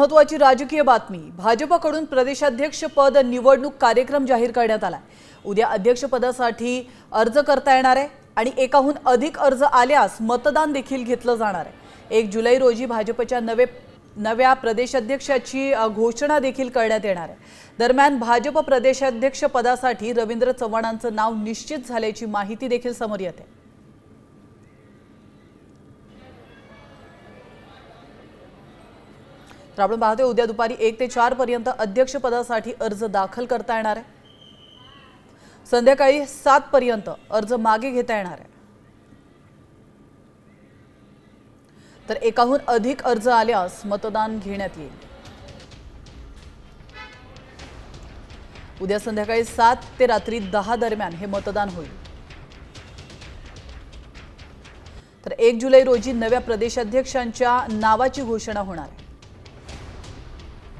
महत्वाची राजकीय बातमी. भाजपकडून प्रदेशाध्यक्ष पद निवडणूक कार्यक्रम जाहीर करण्यात आला उद्या अध्यक्षपदासाठी अर्ज करता येणार आहे आणि एकाहून अधिक अर्ज आल्यास मतदान देखील घेतलं जाणार आहे. एक जुलै रोजी भाजपच्या नवे नव्या प्रदेशाध्यक्षाची घोषणा देखील करण्यात येणार आहे. दरम्यान भाजप प्रदेशाध्यक्ष पदासाठी रवींद्र चव्हाणांचं नाव निश्चित झाल्याची माहिती देखील समोर येते. तर आपण पाहतोय उद्या दुपारी एक ते चार पर्यंत अध्यक्षपदासाठी अर्ज दाखल करता येणार आहे. संध्याकाळी सात पर्यंत अर्ज मागे घेता येणार आहे. तर एकाहून अधिक अर्ज आल्यास मतदान घेण्यात येईल. उद्या संध्याकाळी सात ते रात्री दहा दरम्यान हे मतदान होईल. तर एक जुलै रोजी नव्या प्रदेशाध्यक्षांच्या नावाची घोषणा होणार आहे.